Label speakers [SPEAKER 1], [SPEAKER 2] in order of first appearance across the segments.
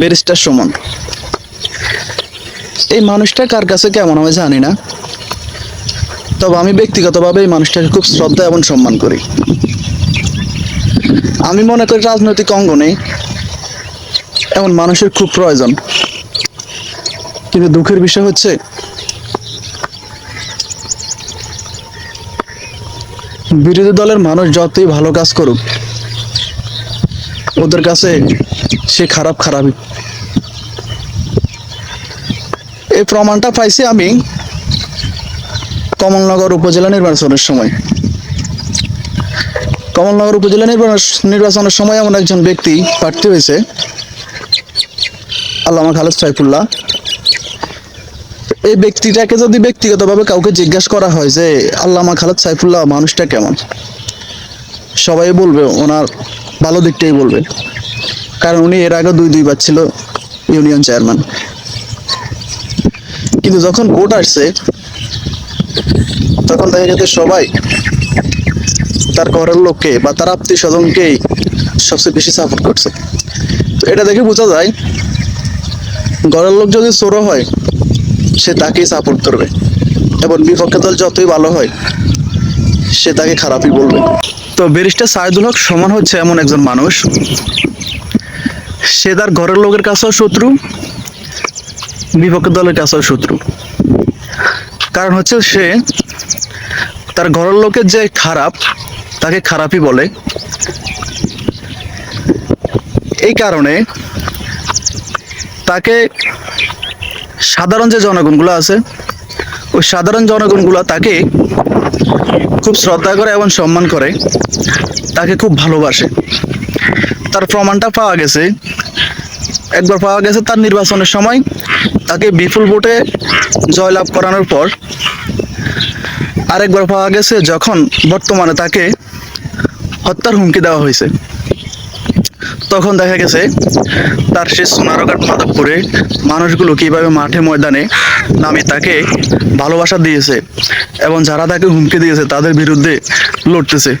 [SPEAKER 1] Barrister Suman. এই মানুষটা কার কাছে কেমন আমি জানি না। তবে আমি ব্যক্তিগতভাবে এই মানুষটাকে খুব শ্রদ্ধা এবং সম্মান করি। আমি মনে করি রাজনৈতিক অঙ্গনে এমন মানুষের খুব প্রয়োজন। কিন্তু দুঃখের বিষয় হচ্ছে, বিরোধী দলের মানুষ যতই ভালো কাজ করুক ওদের কাছে সে খারাপ খারাপই। এই প্রমাণটা পাইছি আমি কমলনগর উপজেলা নির্বাচনের সময়। কমলনগর উপজেলা নির্বাচন- নির্বাচনের সময় এমন একজন ব্যক্তি প্রার্থী হয়েছে, আল্লামা খালেদ সাইফুল্লাহ। এই ব্যক্তিটাকে যদি ব্যক্তিগতভাবে কাউকে জিজ্ঞাসা করা হয় যে, আল্লামা খালেদ সাইফুল্লাহ, মানুষটা কেমন? সবাই বলবে, ওনার ভালো দিকটাই বলবে। কারণ উনি এর আগে দুই দুইবার ছিল ইউনিয়ন চেয়ারম্যান। কিন্তু যখন ভোট আসছে, তখন দেখা গেছে সবাই তার ঘরের লোককে বা তার আত্মীয় স্বজনকেই সবচেয়ে বেশি সাপোর্ট করছে। তো এটা দেখে বোঝা যায়, ঘরের লোক যদি চোরো হয়, সে তাকেই সাপোর্ট করবে। এবং বিপক্ষ দল যতই ভালো হয়, সে তাকে খারাপই বলবে। তো ব্যারিস্টার সাইদুল হক সমান হচ্ছে এমন একজন মানুষ। সে তার ঘরের লোকের কাছেও শত্রু, বিপক্ষ দলের কাছেও শত্রু। কারণ হচ্ছে সে তার ঘরের লোকের যে খারাপ, তাকে খারাপই বলে। এই কারণে তাকে সাধারণ যে জনগণগুলো আছে, ওই সাধারণ জনগণগুলো তাকে খুব শ্রদ্ধা করে এবং সম্মান করে। তাকে খুব ভালোবাসে। তার প্রমাণটা পাওয়া গেছে। একবার পাওয়া গেছে তার নির্বাচনের সময়। তাকে বিপুল ভোটে জয়লাভ করানোর পর আরেকবার পাওয়া গেছে যখন বর্তমানে তাকে হত্যার হুমকি দেওয়া হয়েছে। তখন দেখা গেছে তার সে সোনারঘাট মাধবপুরে মানুষগুলো কীভাবে মাঠে ময়দানে নামে তাকে ভালোবাসা দিয়েছে এবং যারা তাকে হুমকি দিয়েছে তাদের বিরুদ্ধে লড়তেছে।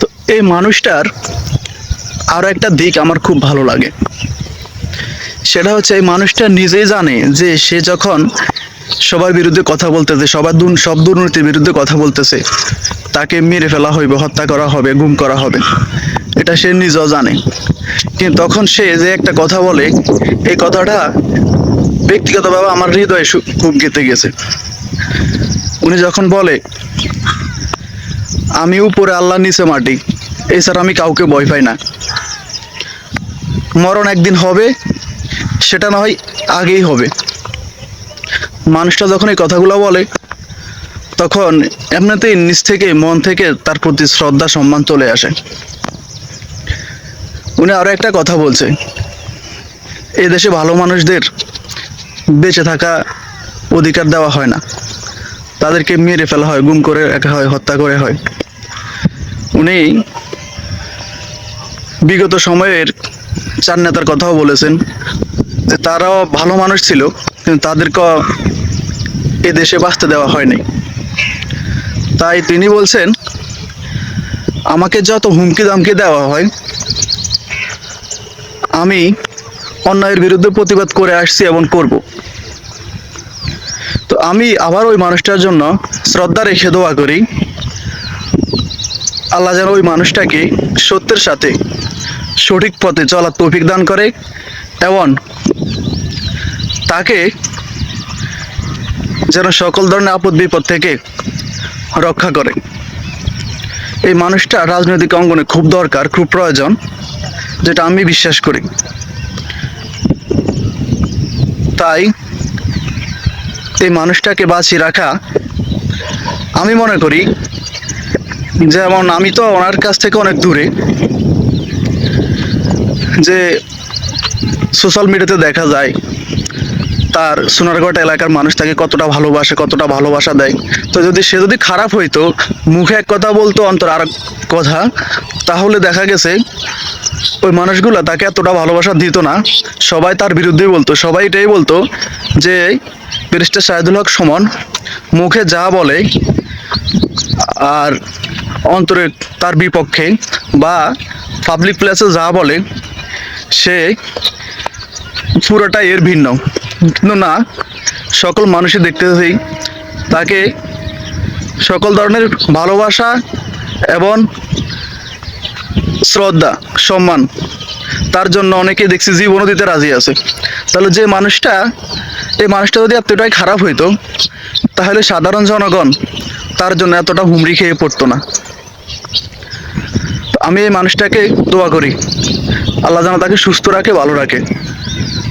[SPEAKER 1] তো এই মানুষটার আরও একটা দিক আমার খুব ভালো লাগে। সেটা হচ্ছে এই মানুষটা নিজেই জানে যে সে যখন সবার বিরুদ্ধে কথা বলতেছে, সবার দুর- সব দুর্নীতির বিরুদ্ধে কথা বলতেছে। তাকে মেরে ফেলা হইবে, হত্যা করা হবে, গুম করা হবে। এটা সে নিজেও জানে। কিন্তু তখন সে যে একটা কথা বলে, এই কথাটা ব্যক্তিগতভাবে আমার হৃদয়ে খুব গেঁথে গেছে। উনি যখন বলে, আমি উপরে আল্লাহ নিচে মাটি, এছাড়া আমি কাউকে ভয় পাই না। মরণ একদিন হবে, সেটা না হয় আগেই হবে। মানুষটা যখন এই কথাগুলো বলে, তখন এমনিতেই নিজ থেকে, মন থেকে তার প্রতি শ্রদ্ধা, সম্মান চলে আসে। উনি আরও একটা কথা বলছে, এই দেশে ভালো মানুষদের বেঁচে থাকা অধিকার দেওয়া হয় না। তাদেরকে মেরে ফেলা হয়, গুম করে রাখা হয়, হত্যা করে হয়। উনি বিগত সময়ের চার নেতার কথাও বলেছেন যে তারাও ভালো মানুষ ছিল, কিন্তু তাদেরকে এ দেশে বাঁচতে দেওয়া হয়নি। তাই তিনি বলছেন, আমাকে যত হুমকি দামকি দেওয়া হয়, আমি অন্যায়ের বিরুদ্ধে প্রতিবাদ করে আসছি এবং করব। তো আমি আবার ওই মানুষটার জন্য শ্রদ্ধা রেখে দোয়া করি। আল্লাহ যেন ওই মানুষটাকে সত্যের সাথে সঠিক পথে চলার তৌফিক দান করে এবং তাকে যেন সকল ধরনের আপদ বিপদ থেকে রক্ষা করে। এই মানুষটা রাজনৈতিক অঙ্গনে খুব দরকার, খুব প্রয়োজন, যেটা আমি বিশ্বাস করি। তাই এই মানুষটাকে বাঁচিয়ে রাখা আমি মনে করি, যেমন আমি তো ওনার কাছ থেকে অনেক দূরে, যে সোশ্যাল মিডিয়াতে দেখা যায় তার সোনারগড় এলাকার মানুষ তাকে কতটা ভালোবাসে, কতটা ভালোবাসা দেয়। তো যদি সে যদি খারাপ হইতো, মুখে এক কথা বলতো, অন্তর আর কথা, তাহলে দেখা গেছে ওই মানুষগুলো তাকে এতটা ভালোবাসা দিত না। সবাই তার বিরুদ্ধেই বলতো, সবাই এটাই বলতো যে, ব্যারিস্টার শাহিদুল হক সমন মুখে যা বলে, আর অন্তরে তার বিপক্ষে বা পাবলিক প্লেসে যা বলে, সে পুরোটা এর ভিন্ন। কিন্তু না, সকল মানুষই দেখতেছি তাকে সকল ধরনের ভালোবাসা এবং শ্রদ্ধা, সম্মান, তার জন্য অনেকে দেখছি জীবনও দিতে রাজি আছে। তাহলে যে মানুষটা, এই মানুষটা যদি এতটাই খারাপ হইতো, তাহলে সাধারণ জনগণ তার জন্য এতটা হুমড়ি খেয়ে পড়তো না। আমি এই মানুষটাকে দোয়া করি। আল্লাহ যেন তাকে সুস্থ রাখে, ভালো রাখে।